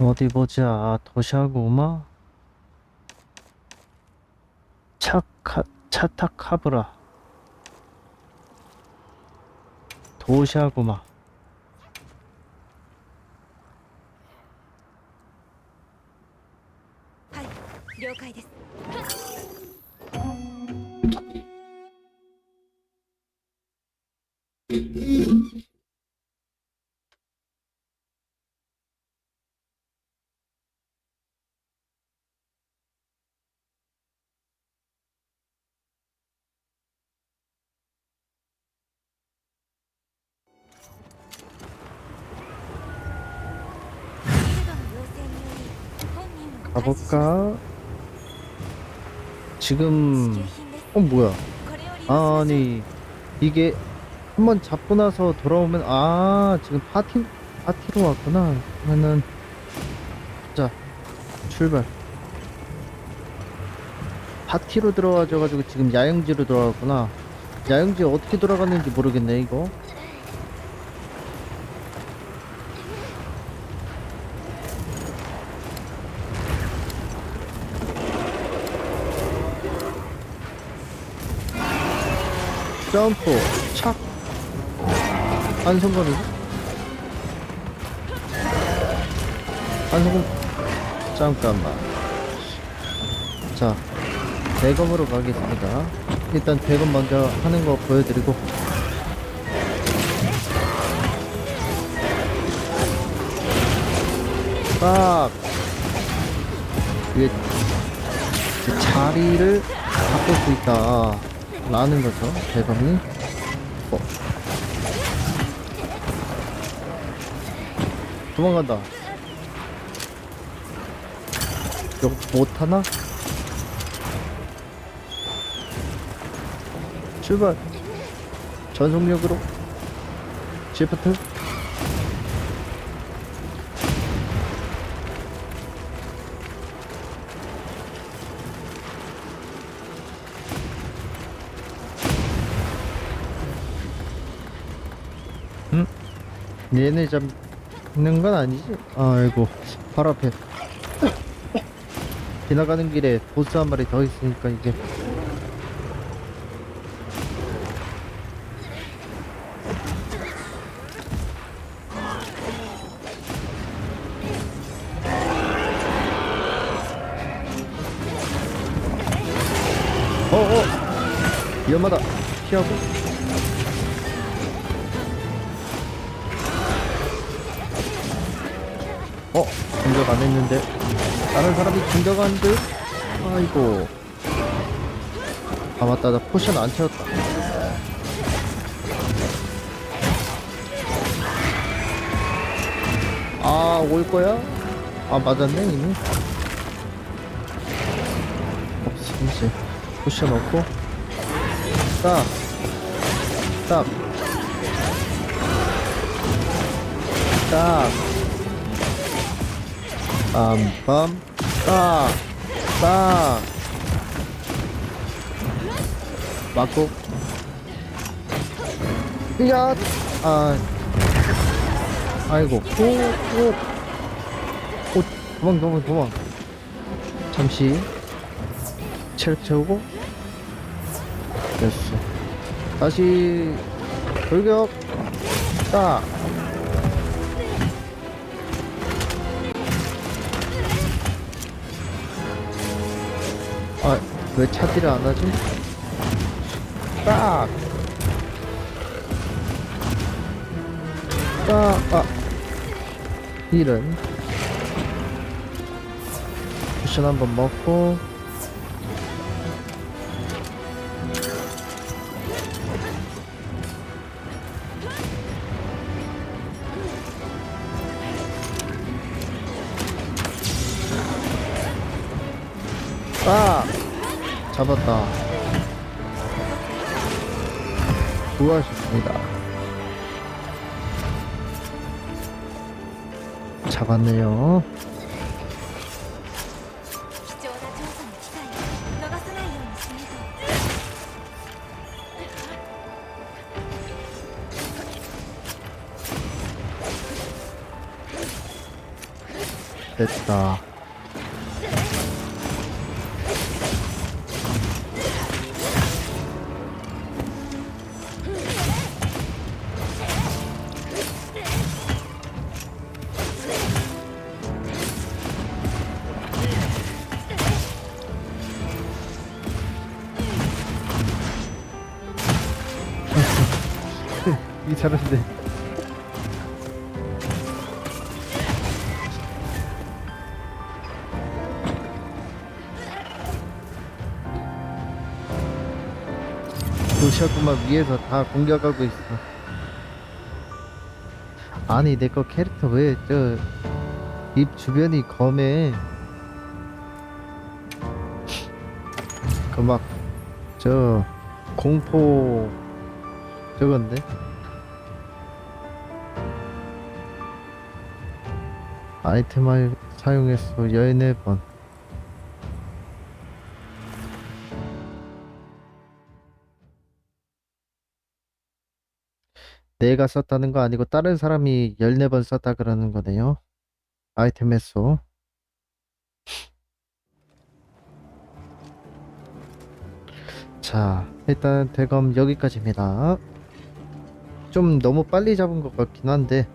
어디 보자. 도샤구마? 차카, 차타카브라. 도샤구마. 가볼까? 지금 어 뭐야? 아, 아니 이게 한번 잡고 나서 돌아오면 아 지금 파티 파티로 왔구나. 그러면은 자 출발. 파티로 들어와져가지고 지금 야영지로 들어왔구나 야영지 어떻게 돌아갔는지 모르겠네 이거. 점프, 착. 안 성공이네? 안 성공. 잠깐만. 자, 대검으로 가겠습니다. 일단 대검 먼저 하는 거 보여드리고. 딱! 이게 그 자리를 바꿀 수 있다. 라는 거죠, 대검이. 어. 도망간다. 이거 못하나? 출발. 전속력으로. 시프트. 얘네 잡는 건 아니지? 아이고, 바로 앞에. 지나가는 길에 보스 한 마리 더 있으니까 이게. 어, 어! 위험하다. 피하고. 어, 공격 안 했는데. 다른 사람이 공격한 듯? 아이고. 아, 맞다. 나 포션 안 채웠다. 아, 올 거야? 아, 맞았네, 이미. 없어, 이제. 포션 없고. 딱. 딱. 딱. 빰빰 딱! 딱! 맞고 야! 아 아이고 오! 오! 오! 도망 도망 도망 잠시 체력 채우고 됐어 다시 돌격 딱! 아, 왜 차지를 안 하지? 딱! 딱! 아! 이런. 쿠션 한번 먹고. 딱! 잡았다. 수고하셨습니다. 잡았네요. 貴重な調査の機会を逃さないようにしないと 됐다. 이 잘하시네. 도시아구만 위에서 다 공격하고 있어. 아니 내 거 캐릭터 왜 저 입 주변이 검해? 그 막 저 공포 저건데? 아이템을 사용했어. 14번. 내가 썼다는 거 아니고 다른 사람이 14번 썼다 그러는 거네요. 아이템 횟수 자 일단 대검 여기까지입니다. 좀 너무 빨리 잡은 것 같긴 한데